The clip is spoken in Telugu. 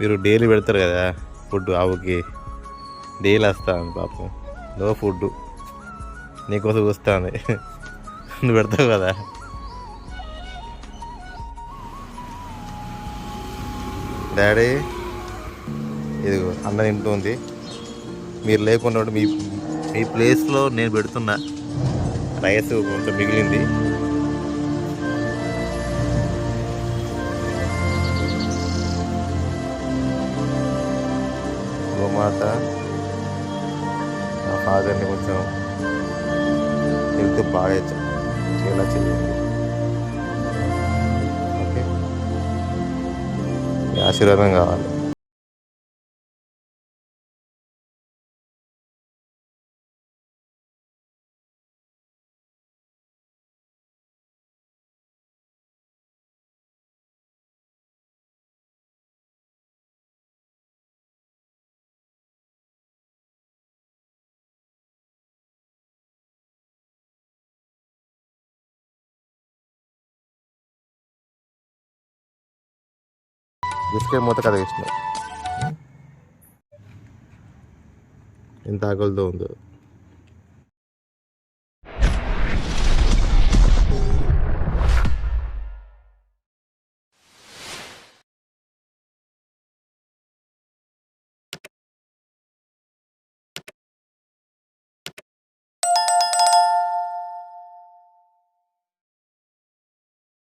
మీరు డైలీ పెడతారు కదా ఫుడ్ ఆవుకి. డైలీ వస్తాను పాపం. No food. నీకోసం వస్తుంది నువ్వు పెడతావు కదా. డాడీ ఇది అన్న తింటుంది. మీరు లేకుండా మీ మీ ప్లేస్లో నేను పెడుతున్నా రైస్ కొంచెం మిగిలింది. గోమాత మా ఫాదర్ని కొంచెం హెల్త్ బాగా చేయాలా చేయండి ఓకే మీ ఆశీర్వాదం కావాలి బిస్కెట్ మూత కదా ఇష్టం ఎంత ఆకలితో ఉందో.